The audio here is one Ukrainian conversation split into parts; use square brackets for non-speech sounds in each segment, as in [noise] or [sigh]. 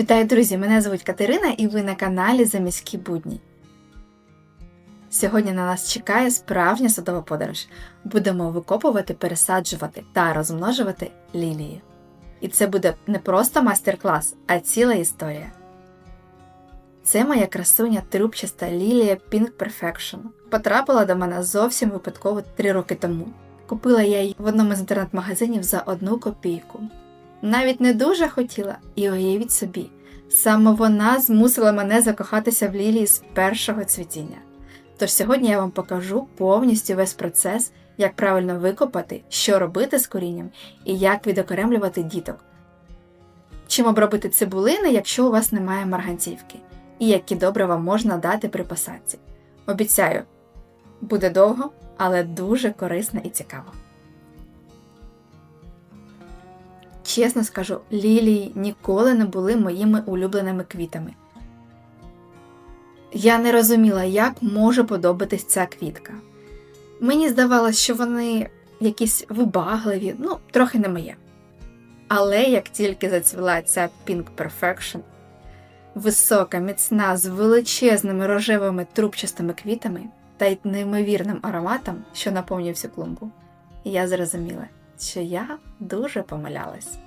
Вітаю, друзі! Мене звуть Катерина і ви на каналі Заміські будні. Сьогодні на нас чекає справжня садова подорож. Будемо викопувати, пересаджувати та розмножувати лілії. І це буде не просто майстер-клас, а ціла історія. Це моя красуня трубчаста лілія Pink Perfection. Потрапила до мене зовсім випадково 3 роки тому. Купила я її в одному з інтернет-магазинів за одну копійку. Навіть не дуже хотіла, і уявіть собі, саме вона змусила мене закохатися в лілії з першого цвітіння. Тож сьогодні я вам покажу повністю весь процес, як правильно викопати, що робити з корінням і як відокремлювати діток. Чим обробити цибулини, якщо у вас немає марганцівки, і які добрива можна дати при посадці. Обіцяю, буде довго, але дуже корисно і цікаво. Чесно скажу, лілії ніколи не були моїми улюбленими квітами. Я не розуміла, як може подобатись ця квітка. Мені здавалось, що вони якісь вибагливі, ну, трохи не моє. Але як тільки зацвіла ця Pink Perfection, висока, міцна, з величезними рожевими трубчастими квітами та й неймовірним ароматом, що наповнює клумбу, я зрозуміла, що я дуже помилялась.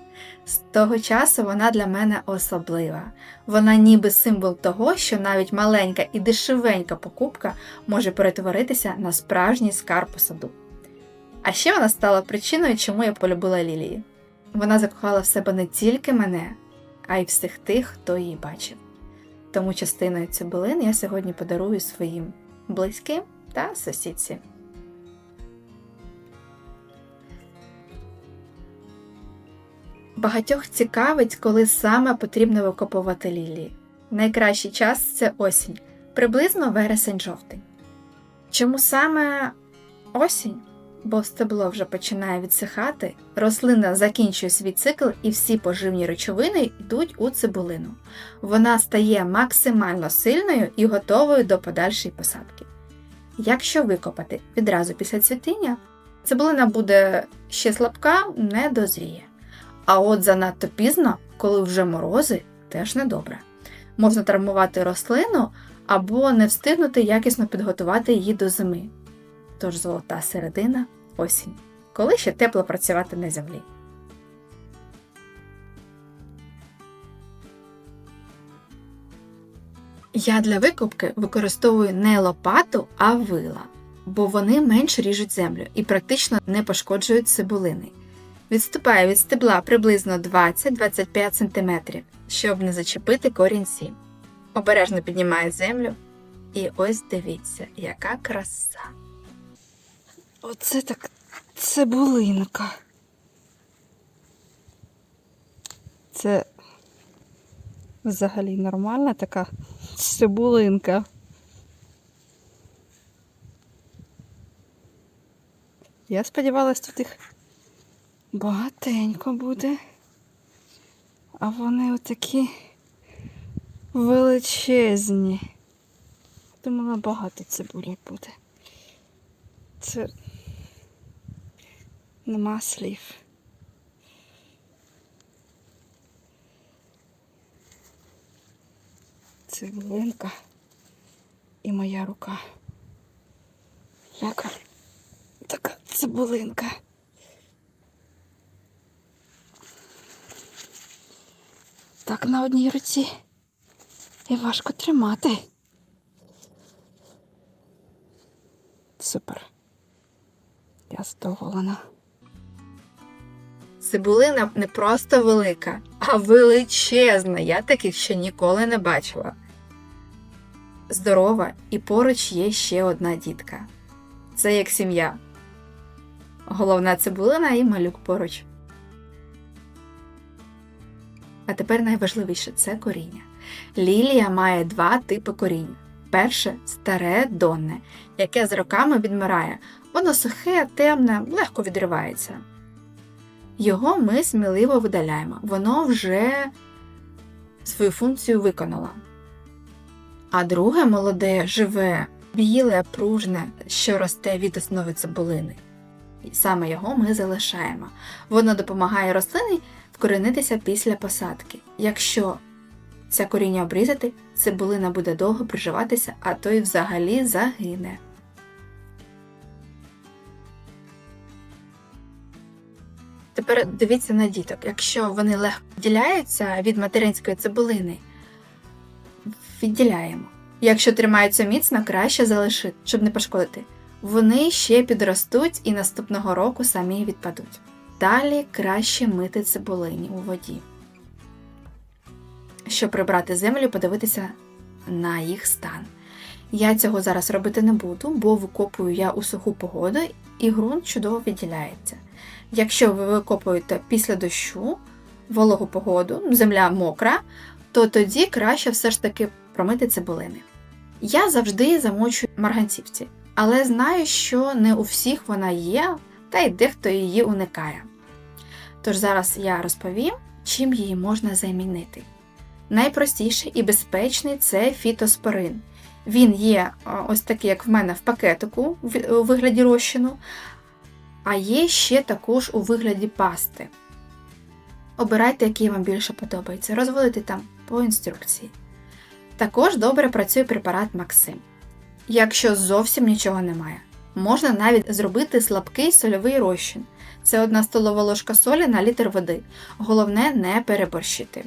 З того часу вона для мене особлива. Вона ніби символ того, що навіть маленька і дешевенька покупка може перетворитися на справжній скарб у саду. А ще вона стала причиною, чому я полюбила лілії. Вона закохала в себе не тільки мене, а й всіх тих, хто її бачив. Тому частиною цибулин я сьогодні подарую своїм близьким та сусідці. Багатьох цікавить, коли саме потрібно викопувати лілії. Найкращий час це осінь, приблизно вересень-жовтень. Чому саме осінь? Бо стебло вже починає відсихати, рослина закінчує свій цикл і всі поживні речовини йдуть у цибулину. Вона стає максимально сильною і готовою до подальшої посадки. Якщо викопати відразу після цвітіння, цибулина буде ще слабка, не дозріє. А от занадто пізно, коли вже морози, теж недобре. Можна травмувати рослину або не встигнути якісно підготувати її до зими. Тож золота середина осінь, коли ще тепло працювати на землі. Я для викопки використовую не лопату, а вила, бо вони менш ріжуть землю і практично не пошкоджують цибулини. Відступаю від стебла приблизно 20-25 см, щоб не зачепити корінці. Обережно піднімаю землю, і ось дивіться, яка краса. Оце так цибулинка. Це взагалі нормальна така цибулинка. Я сподівалась, тут їх багатенько буде. А вони отакі величезні. Думала, багато цибулі буде. Це нема слів. Цибулинка і моя рука. Яка така цибулинка. Так на одній руці і важко тримати. Супер. Я задоволена. Цибулина не просто велика, а величезна. Я таких ще ніколи не бачила. Здорова, і поруч є ще одна дітка. Це як сім'я. Головна цибулина і малюк поруч. А тепер найважливіше це коріння. Лілія має два типи коріння. Перше старе донне, яке з роками відмирає. Воно сухе, темне, легко відривається. Його ми сміливо видаляємо, воно вже свою функцію виконало. А друге молоде, живе, біле, пружне, що росте від основи цибулини. І саме його ми залишаємо. Воно допомагає рослині вкоренитися після посадки. Якщо це коріння обрізати, цибулина буде довго приживатися, а то й взагалі загине. Тепер дивіться на діток. Якщо вони легко відділяються від материнської цибулини, відділяємо. Якщо тримаються міцно, краще залишити, щоб не пошкодити. Вони ще підростуть і наступного року самі відпадуть. Далі краще мити цибулині у воді. Щоб прибрати землю, подивитися на їх стан. Я цього зараз робити не буду, бо викопую я у суху погоду і ґрунт чудово відділяється. Якщо ви викопуєте після дощу, вологу погоду, земля мокра, то тоді краще все ж таки промити цибулини. Я завжди замочую марганцівці, але знаю, що не у всіх вона є, та й дехто її уникає. Тож зараз я розповім, чим її можна замінити. Найпростіший і безпечний це фітоспорин. Він є ось такий, як в мене в пакетику у вигляді розчину, а є ще також у вигляді пасти. Обирайте, який вам більше подобається, розводите там по інструкції. Також добре працює препарат Максим. Якщо зовсім нічого немає, можна навіть зробити слабкий сольовий розчин. Це одна столова ложка солі на літр води. Головне не переборщити.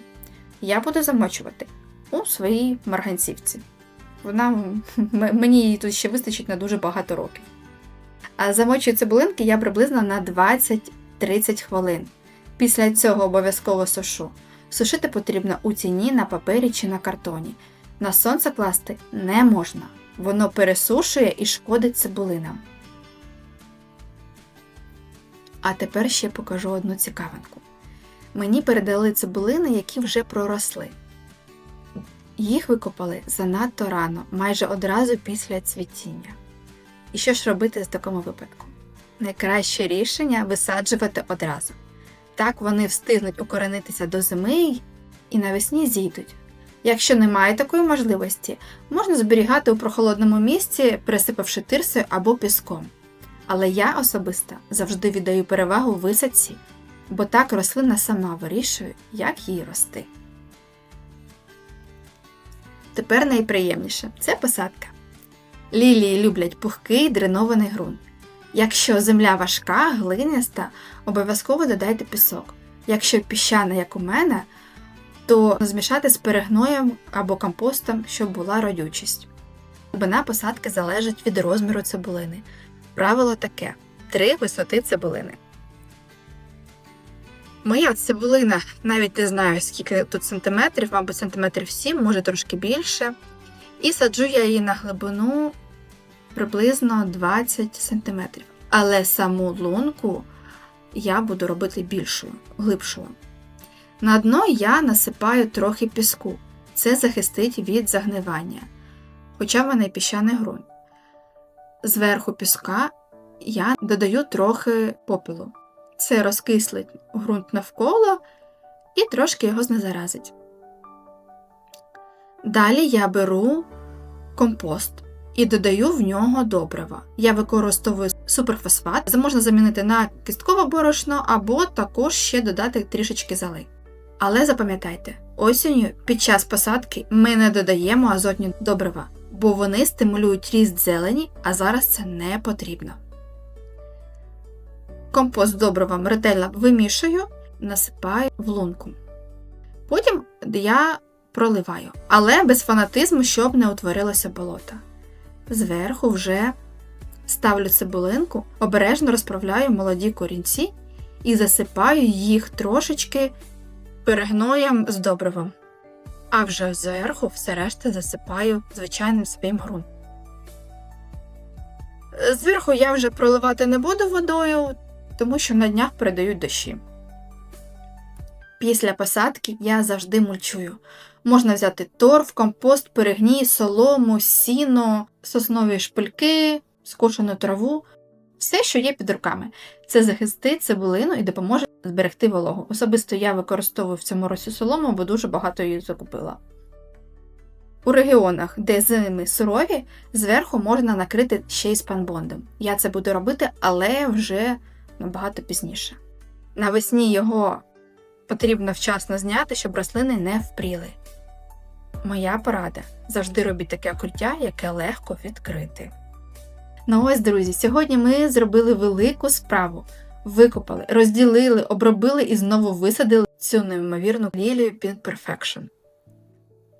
Я буду замочувати у своїй марганцівці. Вона [laughs] мені її тут ще вистачить на дуже багато років. А замочую цибулинки я приблизно на 20-30 хвилин. Після цього обов'язково сушу. Сушити потрібно у тіні на папері чи на картоні. На сонце класти не можна. Воно пересушує і шкодить цибулинам. А тепер ще покажу одну цікавинку. Мені передали цибулини, які вже проросли. Їх викопали занадто рано, майже одразу після цвітіння. І що ж робити в такому випадку? Найкраще рішення висаджувати одразу. Так вони встигнуть укоренитися до зими і навесні зійдуть. Якщо немає такої можливості, можна зберігати у прохолодному місці, присипавши тирсою або піском. Але я особисто завжди віддаю перевагу висадці, бо так рослина сама вирішує, як їй рости. Тепер найприємніше це посадка. Лілії люблять пухкий дренований ґрунт. Якщо земля важка, глиняста, обов'язково додайте пісок. Якщо піщана, як у мене, то змішати з перегноєм або компостом, щоб була родючість. Глибина посадки залежить від розміру цибулини. Правило таке: три висоти цибулини. Моя цибулина, навіть не знаю, скільки тут сантиметрів, мабуть, сантиметрів 7, може трошки більше. І саджу я її на глибину приблизно 20 см. Але саму лунку я буду робити більшою, глибшою. На дно я насипаю трохи піску. Це захистить від загнивання, хоча в мене піщаний ґрунт. Зверху піска я додаю трохи попелу. Це розкислить ґрунт навколо і трошки його знезаразить. Далі я беру компост і додаю в нього добрива. Я використовую суперфосфат. Це можна замінити на кісткове борошно або також ще додати трішечки зали. Але запам'ятайте, осінню під час посадки ми не додаємо азотні добрива, бо вони стимулюють ріст зелені, а зараз це не потрібно. Компост з добривом ретельно вимішую, насипаю в лунку. Потім я проливаю, але без фанатизму, щоб не утворилося болото. Зверху вже ставлю цибулинку, обережно розправляю молоді корінці і засипаю їх трошечки перегноєм з добривом. А вже зверху все решта засипаю звичайним своїм ґрунтом. Зверху я вже проливати не буду водою, тому що на днях передають дощі. Після посадки я завжди мульчую. Можна взяти торф, компост, перегній, солому, сіно, соснові шпильки, скошену траву, все, що є під руками. Це захистить цибулину і допоможе зберегти вологу. Особисто я використовую в цьому році солому, бо дуже багато її закупила. У регіонах, де зими сурові, зверху можна накрити ще й спанбондом. Я це буду робити, але вже набагато пізніше. Навесні його потрібно вчасно зняти, щоб рослини не впріли. моя порада завжди робіть таке укриття, яке легко відкрити. Ну ось, друзі, сьогодні ми зробили велику справу. Викопали, розділили, обробили і знову висадили цю неймовірну лілію Pin Perfection.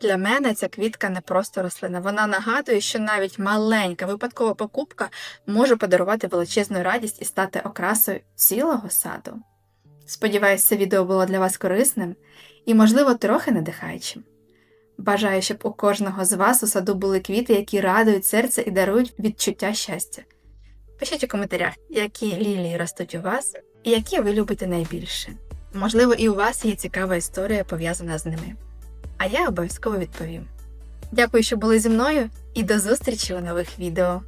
Для мене ця квітка не просто рослина. Вона нагадує, що навіть маленька випадкова покупка може подарувати величезну радість і стати окрасою цілого саду. Сподіваюсь, це відео було для вас корисним і, можливо, трохи надихаючим. Бажаю, щоб у кожного з вас у саду були квіти, які радують серце і дарують відчуття щастя. Пишіть у коментарях, які лілії ростуть у вас і які ви любите найбільше. Можливо, і у вас є цікава історія пов'язана з ними. А я обов'язково відповім. Дякую, що були зі мною, і до зустрічі у нових відео.